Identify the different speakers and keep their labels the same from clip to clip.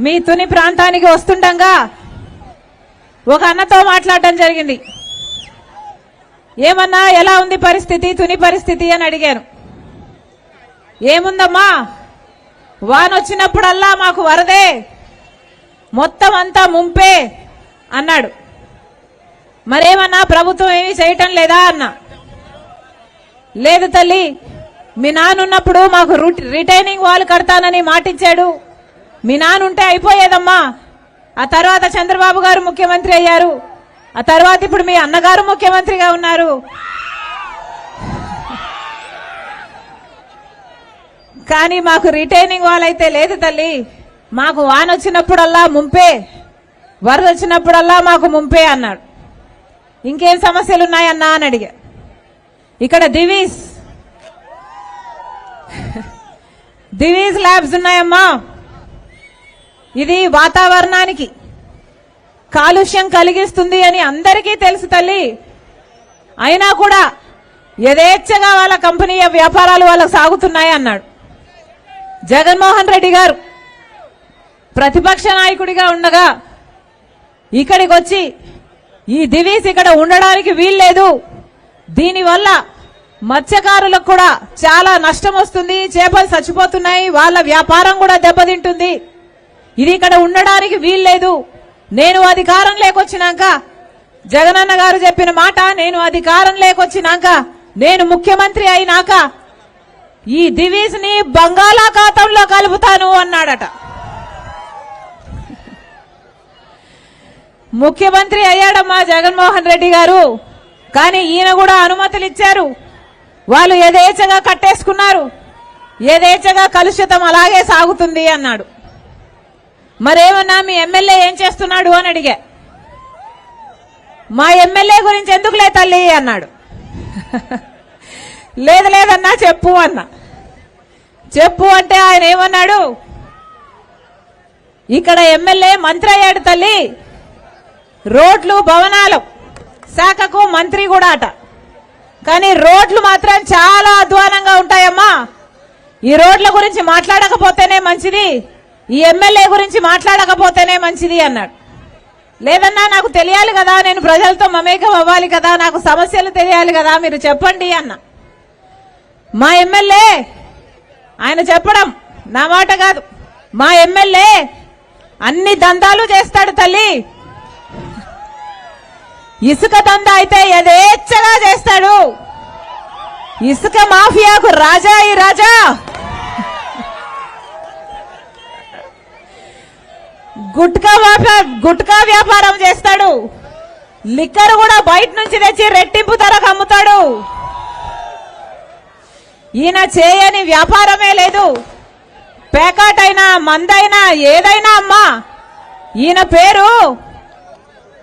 Speaker 1: మీ తుని ప్రాంతానికి వస్తుండగా ఒక అన్నతో మాట్లాడడం జరిగింది. ఏమన్నా ఎలా ఉంది పరిస్థితి? తుని పరిస్థితి అని అడిగాను. ఏముందమ్మా? వానొచ్చినప్పుడల్లా మాకు వరదే. మొత్తం అంతా ముంపే అన్నాడు. మరేమన్నా ప్రభుత్వం ఏమీ చేయటం లేదా అన్నా. లేదు తల్లి మీ నాన్నున్నప్పుడు మాకు రిటైనింగ్ వాల్ కడతానని మాటిచ్చాడు. మీ నాన్నుంటే అయిపోయేదమ్మా. ఆ తర్వాత చంద్రబాబు గారు ముఖ్యమంత్రి అయ్యారు. ఆ తర్వాత ఇప్పుడు మీ అన్నగారు ముఖ్యమంత్రిగా ఉన్నారు. కానీ మాకు రిటైనింగ్ వాల్ అయితే లేదు తల్లి. మాకు వాన్ వచ్చినప్పుడల్లా ముంపే వరద వచ్చినప్పుడల్లా మాకు ముంపే అన్నాడు. ఇంకేం సమస్యలు ఉన్నాయన్నా అని అడిగా. ఇక్కడ దివీస్ దివీస్ ల్యాబ్స్ ఉన్నాయమ్మా. ఇది వాతావరణానికి కాలుష్యం కలిగిస్తుంది అని అందరికీ తెలుసు తల్లి. అయినా కూడా యథేచ్ఛగా వాళ్ళ కంపెనీ వ్యాపారాలు వాళ్ళకు సాగుతున్నాయి అన్నాడు. జగన్మోహన్ రెడ్డి గారు ప్రతిపక్ష నాయకుడిగా ఉండగా ఇక్కడికి వచ్చి ఈ దివీస్ ఇక్కడ ఉండడానికి వీల్లేదు. దీనివల్ల మత్స్యకారులకు కూడా చాలా నష్టం వస్తుంది చేపలు చచ్చిపోతున్నాయి వాళ్ళ వ్యాపారం కూడా దెబ్బతింటుంది. ఇది ఇక్కడ ఉండడానికి వీల్లేదు. నేను అధికారం లేకొచ్చినాక జగనన్న గారు చెప్పిన మాట నేను అధికారం లేకొచ్చినాక నేను ముఖ్యమంత్రి అయినాక ఈ దివీస్ని బంగాళాఖాతంలో కలుపుతాను అన్నాడట. ముఖ్యమంత్రి అయ్యాడమ్మా జగన్మోహన్ రెడ్డి గారు. కానీ ఈయన కూడా అనుమతులు ఇచ్చారు. వాళ్ళు యథేచ్ఛగా కట్టేసుకున్నారు. యథేచ్ఛగా కలుషితం అలాగే సాగుతుంది అన్నాడు. మరేమన్నా మీ ఎమ్మెల్యే ఏం చేస్తున్నాడు అని అడిగా. మా ఎమ్మెల్యే గురించి ఎందుకులే తల్లి అన్నాడు. లేదు లేదన్నా చెప్పు అన్నా. చెప్పు అంటే ఆయన ఏమన్నాడు? ఇక్కడ ఎమ్మెల్యే మంత్రి అయ్యాడు తల్లి. రోడ్లు భవనాలు. శాఖకు మంత్రి కూడా అట. కానీ రోడ్లు మాత్రం చాలా అధ్వానంగా ఉంటాయమ్మా. ఈ రోడ్ల గురించి మాట్లాడకపోతేనే మంచిది. ఈ ఎమ్మెల్యే గురించి మాట్లాడకపోతేనే మంచిది అన్నాడు. లేదన్నా నాకు తెలియాలి కదా నేను ప్రజలతో మమేకం అవ్వాలి కదా నాకు సమస్యలు తెలియాలి కదా మీరు చెప్పండి అన్న. మా ఎమ్మెల్యే ఆయన చెప్పడం నా మాట కాదు. మా ఎమ్మెల్యే అన్ని దందాలు చేస్తాడు తల్లి. ఇసుక దంద అయితే యథేచ్ఛగా చేస్తాడు. ఇసుక మాఫియాకు రాజా ఈ రాజా. గుట్కా వ్యాపార గుట్కా వ్యాపారం చేస్తాడు. లిక్కర్ కూడా బయట నుంచి తెచ్చి రెట్టింపు ధరకు అమ్ముతాడు. ఈయన చేయని వ్యాపారమే లేదు. పేకాట్ అయినా మందైనా ఏదైనా అమ్మా. ఈయన పేరు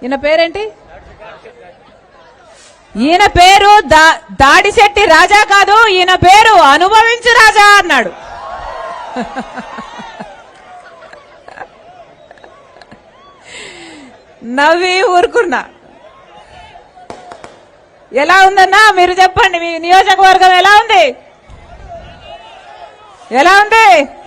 Speaker 1: ఈయన పేరేంటి? ఈయన పేరు దా- దాడిశెట్టి రాజా కాదు ఈయన పేరు అనుభవించు రాజా అన్నాడు. నవ్వి ఊరుకున్నా. ఎలా ఉందన్నా? మీరు చెప్పండి మీ నియోజకవర్గం ఎలా ఉంది? ఎలా ఉంది?